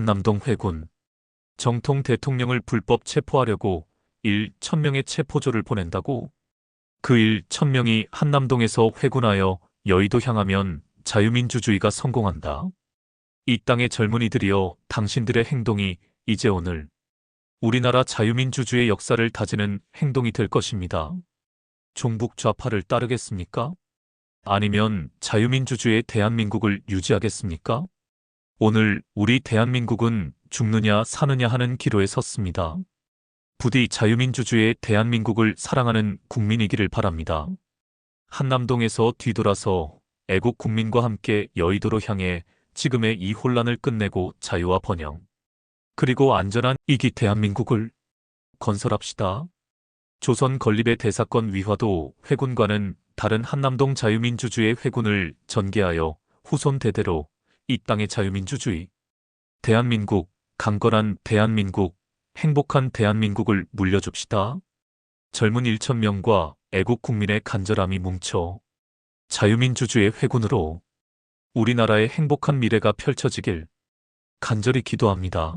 한남동 회군. 정통 대통령을 불법 체포하려고 1 천명의 체포조를 보낸다고? 그1 천명이 한남동에서 회군하여 여의도 향하면 자유민주주의가 성공한다. 이 땅의 젊은이들이여 당신들의 행동이 이제 오늘 우리나라 자유민주주의 역사를 다지는 행동이 될 것입니다. 종북 좌파를 따르겠습니까? 아니면 자유민주주의 대한민국을 유지하겠습니까? 오늘 우리 대한민국은 죽느냐 사느냐 하는 기로에 섰습니다. 부디 자유민주주의 대한민국을 사랑하는 국민이기를 바랍니다. 한남동에서 뒤돌아서 애국 국민과 함께 여의도로 향해 지금의 이 혼란을 끝내고 자유와 번영, 그리고 안전한 이기 대한민국을 건설합시다. 조선 건립의 대사건 위화도 회군과는 다른 한남동 자유민주주의 회군을 전개하여 후손 대대로 이 땅의 자유민주주의, 대한민국, 강건한 대한민국, 행복한 대한민국을 물려줍시다. 젊은 1천명과 애국 국민의 간절함이 뭉쳐 자유민주주의 회군으로 우리나라의 행복한 미래가 펼쳐지길 간절히 기도합니다.